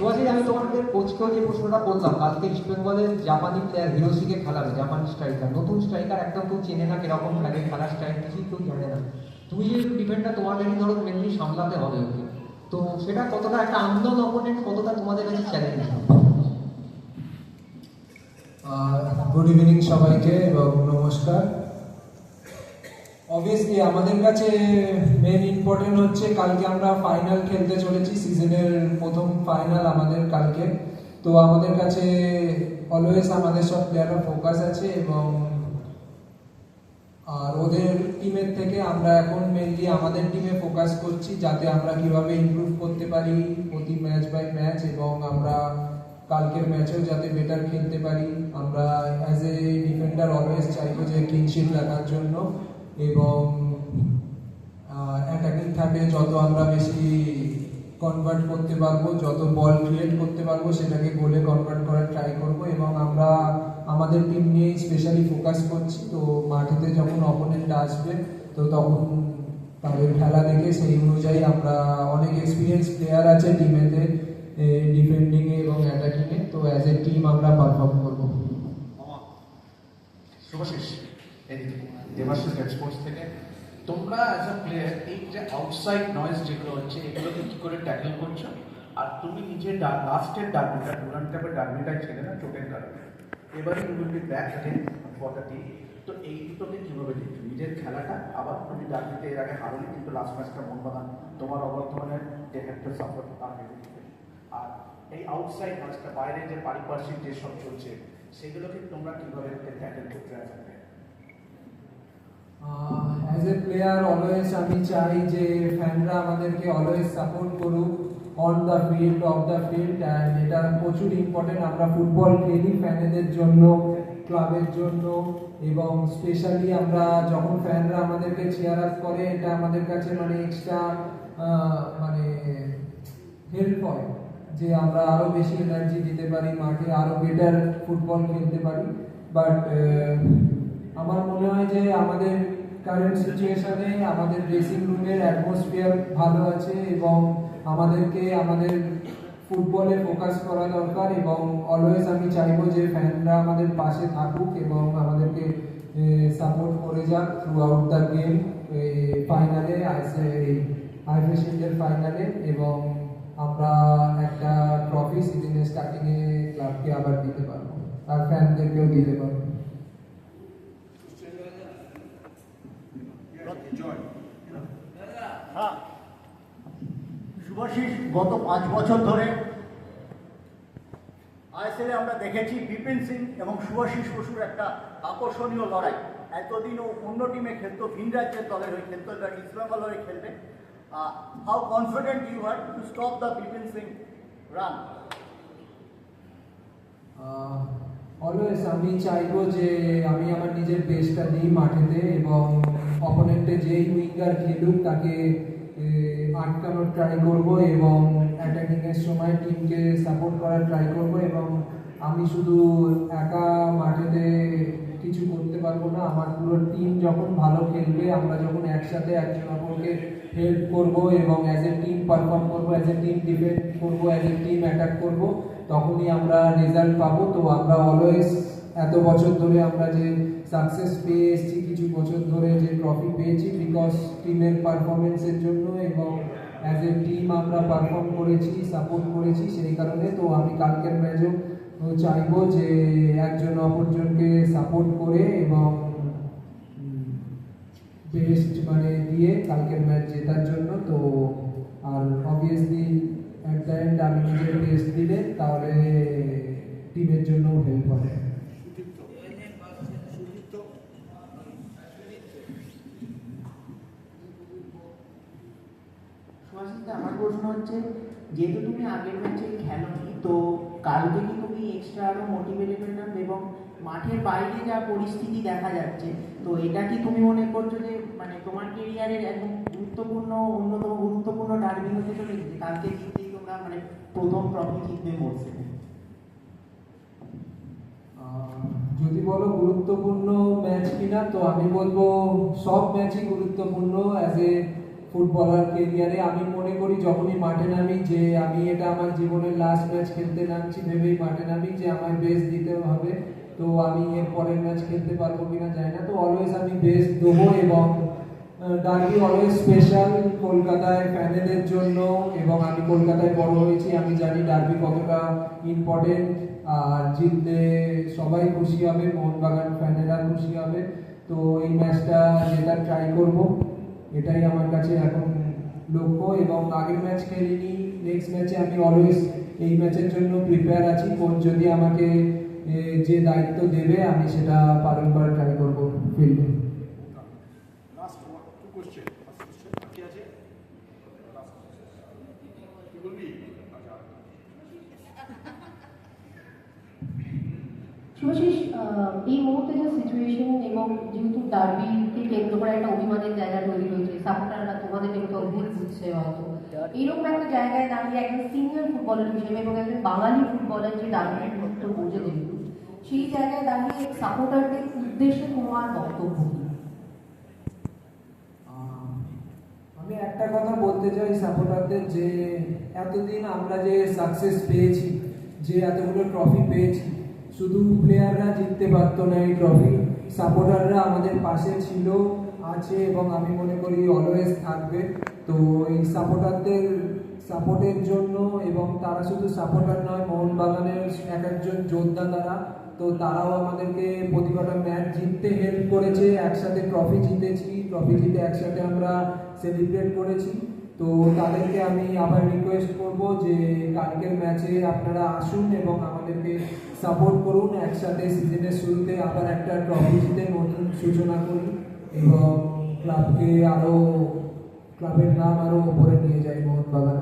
সুভাষিস আমি তোমাদের কোচকেও যে প্রশ্নটা করলাম কালকে ইস্ট বেঙ্গলের জাপানি প্লেয়ার হিরোসিকে খেলাবে জাপানি স্ট্রাইকার নতুন স্ট্রাইকার একদম কেউ চেনে না কীরকম খেলে খেলার স্টাইল কিছুই কেউ জানে না। তুমি যেহেতু ডিফেন্ডার তোমাদেরই ধরো মেনলি সামলাতে হবে ওকে তো সেটা কতটা একটা আন্দোলন অপোনেন্ট কতটা তোমাদের কাছে চ্যালেঞ্জ গুড ইভিনিং সবাইকে এবং নমস্কার। অবভিয়াসলি আমাদের কাছে মেন ইম্পর্টেন্ট হচ্ছে, কালকে আমরা ফাইনাল খেলতে চলেছি সিজনের প্রথম ফাইনাল আমাদের কালকে। তো আমাদের কাছে অলওয়েজ আমাদের সব প্লেয়াররা ফোকাস আছে এবং আর ওদের টিমের থেকে আমরা এখন মেনলি আমাদের টিমে ফোকাস করছি, যাতে আমরা কীভাবে ইমপ্রুভ করতে পারি প্রতি ম্যাচ বাই ম্যাচ এবং আমরা কালকের ম্যাচেও যাতে বেটার খেলতে পারি। আমরা অ্যাজ এ ডিফেন্ডার অলওয়েজ চাইব যে ক্লিনশিট রাখার জন্য এবং অ্যাটাকিং থার্ডে যত আমরা বেশি কনভার্ট করতে পারব, যত বল ক্রিয়েট করতে পারব, সেটাকে গোলে কনভার্ট করার ট্রাই করব এবং আমরা আমাদের টিম নিয়েই স্পেশালি ফোকাস করছি। তো মাঠেতে যখন অপোনেন্ট আসবে, তো তখন তাদের খেলা দেখে সেই অনুযায়ী আমরা অনেক এক্সপিরিয়েন্স প্লেয়ার আছে টিমেতে ডিফেন্ডিংয়ে এবং অ্যাটাকিংয়ে তো অ্যাজ এ টিম আমরা পারফর্ম করব। শুভশিস দেবাশিস রেড স্পোর্টস থেকে তোমরা অ্যাজ আ প্লেয়ার এই যে আউটসাইড নয়েজ যেগুলো হচ্ছে, এগুলোকে কি করে ট্যাকেল করছ? আর তুমি নিজে লাস্টের ডার্বিটা ডুরান্ট কাপের ডার্বিটা ছেড়ে না চোখের কারণে। এবারে you will back for the team তো এই দুটোকে কীভাবে দেখছ? নিজের খেলাটা আবার তুমি ডার্বিতে এর আগে হারলি কিন্তু লাস্ট ম্যাচটা মন মোহনবাগান তোমার অবর্তমানের যে একটা সাপোর্ট আগে আর এই আউটসাইড ম্যাচটা বাইরে যে পারিপার্শ্বিক যেসব চলছে, সেগুলোকে তোমরা কীভাবে ট্যাকেল করতে আসবে অ্যাজ এ প্লেয়ার অলওয়েজ আমি চাই যে ফ্যানরা আমাদেরকে অলওয়েজ সাপোর্ট করুক on the field off the field and এটা প্রচুর ইম্পর্টেন্ট আমরা ফুটবল খেলি ফ্যানেদের জন্য ক্লাবের জন্য, এবং স্পেশালি আমরা যখন ফ্যানরা আমাদেরকে চেয়ার আপ করে, এটা আমাদের কাছে মানে এক্সট্রা মানে হেল্প হয় যে আমরা আরও বেশি এনার্জি দিতে পারি, মাঠে আরও বেটার ফুটবল খেলতে পারি। বাট আমার মনে হয় যে আমাদের কারেন্ট সিচুয়েশনে আমাদের ড্রেসিং রুমের অ্যাটমসফিয়ার ভালো আছে এবং আমাদেরকে আমাদের ফুটবলে ফোকাস করা দরকার এবং অলওয়েজ আমি চাইব যে ফ্যানরা আমাদের পাশে থাকুক এবং আমাদেরকে সাপোর্ট করে যাক থ্রু আউট দ্য গেম ফাইনালে আইফে শিল্ডের ফাইনালে এবং আমরা একটা ট্রফি সিজনের স্টার্টিংয়ে ক্লাবকে আবার দিতে পারব। আর ফ্যানদেরকেও দিতে পারব হ্যাঁ শুভাশিস গত পাঁচ বছর ধরে আইএসএলে আমরা দেখেছি বিপিন সিং এবং শুভাশিস বসুর একটা আকর্ষণীয় লড়াই। এতদিনও অন্য টিমে খেলতো, ভিন রাজ্যের দলের হয়ে খেলতো, এবার বেঙ্গল হয়ে খেলবে। How confident you are to stop the Bipin Singh run always আমি চাইব যে আমি আমার নিজের বেস্টটা দিই মাঠেতে এবং অপোনেন্টে যেই উইঙ্গার খেলুক তাকে আটকানোর ট্রাই করব এবং অ্যাটাকিংয়ের সময় টিমকে সাপোর্ট করার ট্রাই করব এবং আমি শুধু একা মাঠেতে কিছু করতে পারব না, আমার পুরো টিম যখন ভালো খেলবে, আমরা যখন একসাথে একজন অপরকে হেল্প করব এবং অ্যাজ এ টিম পারফর্ম করব অ্যাজ এ টিম ডিফেন্ড করব অ্যাজ এ টিম অ্যাটাক করব, তখনই আমরা রেজাল্ট পাবো। তো আমরা অলওয়েজ এত বছর ধরে আমরা যে সাকসেস পেয়ে এসেছি, কিছু বছর ধরে যে ট্রফি পেয়েছি বিকজ টিমের পারফরমেন্সের জন্য এবং অ্যাজ এ টিম আমরা পারফর্ম করেছি সাপোর্ট করেছি, সেই কারণে তো আমি কালকের ম্যাচও চাইব যে একজন অপরজনকে সাপোর্ট করে এবং বেস্ট মানে দিয়ে কালকের ম্যাচ জেতার জন্য। তো আর অবভিয়াসলি অ্যাট দ্য এন্ড আমি নিজের বেস্ট দিলে তাহলে টিমের জন্য হেল্প হবে সুভাষিতা আমার প্রশ্ন হচ্ছে যেহেতু তুমি আগের ম্যাচে খেলোনি তো কালকে কি তুমি এক্সট্রা আরও মোটিভেটেড এবং মাঠের বাইরে যা পরিস্থিতি দেখা যাচ্ছে তো এটা কি তুমি মনে করছ যে মানে তোমার কেরিয়ারের একদম গুরুত্বপূর্ণ অন্যতম গুরুত্বপূর্ণ ডার্বি হতে চলেছে? কালকে জিততেই তোমরা মানে প্রথম ট্রফি জিতবে আহ, যদি বলো গুরুত্বপূর্ণ ম্যাচ কিনা তো আমি বলব সব ম্যাচই গুরুত্বপূর্ণ অ্যাজ এ ফুটবলার কেরিয়ারে আমি মনে করি যখনই মাঠে নামি যে আমি এটা আমার জীবনের লাস্ট ম্যাচ খেলতে নামছি, ভেবেই মাঠে নামি যে আমার বেস্ট দিতে হবে। তো আমি এর পরের ম্যাচ খেলতে পারব কিনা জানি না। তো অলওয়েজ আমি বেস্ট দেবো এবং ডার্বি অলওয়েজ স্পেশাল কলকাতায় ফ্যানেদের জন্য এবং আমি কলকাতায় বড় হয়েছি। আমি জানি ডার্বি কতটা ইম্পর্টেন্ট আর জিতলে সবাই খুশি হবে, মোহনবাগান ফ্যানেরা খুশি হবে। তো এই ম্যাচটা যেটা ট্রাই করব। এটাই আমার কাছে এখন লক্ষ্য এবং আগের ম্যাচ খেলিনি নেক্সট ম্যাচে আমি অলওয়েজ এই ম্যাচের জন্য প্রিপেয়ার আছি। কোচ যদি আমাকে যে দায়িত্ব দেবে আমি সেটা পালন করার ট্রাই করব ফিল্ডে আচ্ছা। শুভাশিস এই মুহূর্তে যে সিচুয়েশন এবং যেহেতু ডার্বিকে কেন্দ্র করে একটা অভিমানের জায়গা সাপোর্টাররা তোমাদের একটু অদ্ভুত বুঝছে হয়তো। এরকম একটা জায়গায় দাঁড়িয়ে একজন সিনিয়র ফুটবলার হিসেবে এবং একজন বাঙালি ফুটবলার যে ডার্বির গুরুত্ব বোঝে যেহেতু সেই জায়গায় দাঁড়িয়ে সাপোর্টারদের উদ্দেশ্যে তোমার বক্তব্য আমি একটা কথা বলতে চাই সাপোর্টারদের যে এতদিন আমরা যে সাকসেস পেয়েছি, যে এতগুলো ট্রফি পেয়েছি, শুধু প্লেয়াররা জিততে পারতো না এই ট্রফি সাপোর্টাররা আমাদের পাশে ছিল। আছে এবং আমি মনে করি অলওয়েজ থাকবে। তো এই সাপোর্টারদের সাপোর্টের জন্য এবং তারা শুধু সাপোর্টার নয়, মোহনবাগানের এক একজন যোদ্ধা তারা। তো তারাও আমাদেরকে প্রতিভাটা ম্যাচ জিততে হেল্প করেছে, একসাথে ট্রফি জিতেছি। ট্রফি জিতে একসাথে আমরা সেলিব্রেট করেছি। তো তাদেরকে আমি আবার রিকোয়েস্ট করব যে কালকের ম্যাচে আপনারা আসুন এবং আমাদেরকে সাপোর্ট করুন। একসাথে সিজনের শুরুতে আবার একটা ট্রফি জিতে নতুন সূচনা করি। এবং ক্লাবকে আরও ক্লাবের নাম আরও উপরে নিয়ে যাই মোহনবাগান।